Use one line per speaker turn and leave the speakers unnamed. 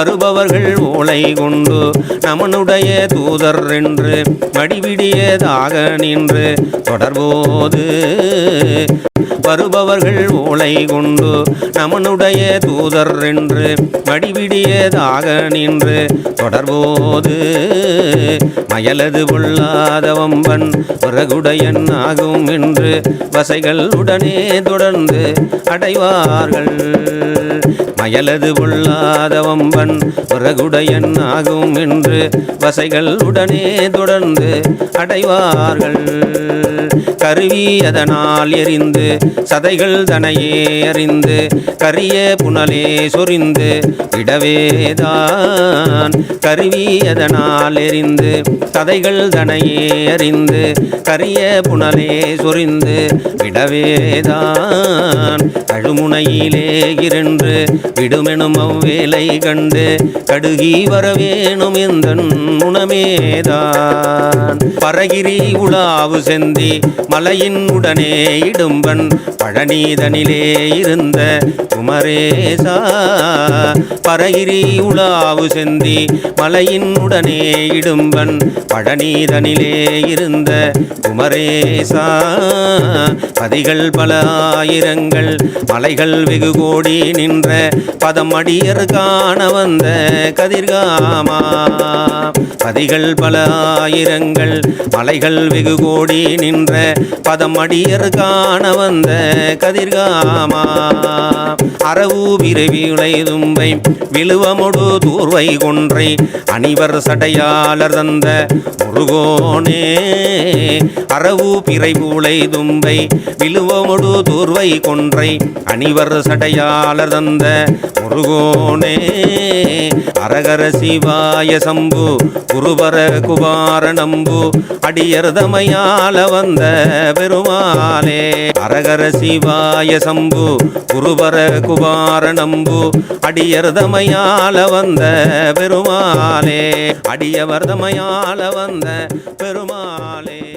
வருபவர்கள் ஓலை கொண்டு நமனுடைய தூதர் என்று வடிவிடியதாக நின்று தொடர்போது. வருபவர்கள் ஓலை கொண்டு நமனுடைய தூதர் என்று வடிவிடியதாக நின்று தொடர்போது. மயலது கொள்ளாத வம்பன் பிறகுடையன் ஆகும் என்று வசைகள் உடனே தொடர்ந்து அடைவார்கள். மயலது கொள்ளாத வம்பன் பிறகுடையன் ஆகும் என்று வசைகள் உடனே தொடர்ந்து அடைவார்கள். கருவி அதனால் எரிந்து சதைகள் தனையே அறிந்து கரிய புனலே சொரிந்து விடவேதான். கருவி அதனால் எரிந்து சதைகள் தனையே அறிந்து கரிய புனலே சொரிந்து விடவேதான். கழுமுனையிலே இருந்து விடுமெனும் அவ்வேலை கண்டு கடுகி வரவேணும் இந்த முனமேதான் பரகிரி உலாவு செந்தி மலையின் உடனே இடும்பன் பழனிதனிலே இருந்த குமரேசா. பரகிரி உலாவு செந்தி மலையின் உடனே இடும்பன் பழனிதனிலே இருந்த குமரேசா. பதிகள் பல ஆயிரங்கள் மலைகள் வெகு கோடி நின்ற பதமடியர் காண வந்த கதிர்காமா. பதிகள் பல ஆயிரங்கள் மலைகள் வெகு கோடி நின்ற பதமடியர் காண வந்த கதிர்காமா. அரவு விரவி தும்பை விழுவமுடு தூர்வை கொன்றை அணிவர் சடையாளர் தந்த முருகோனே. அரவு பிறைபூளை தும்பை விழுவமுடு தூர்வை கொன்றை அணிவர் சடையாளர் தந்த முருகோனே. அரகர சிவாய சம்பு குருபர குபார நம்பு அடியர்தமையால வந்த பெருமாளே. அரகர சிவாய சம்பு குருபர குபார நம்பு அடியர்தமையால வந்த பெருமாளே. அடியவர்தமையால வந்த பெருமாளே.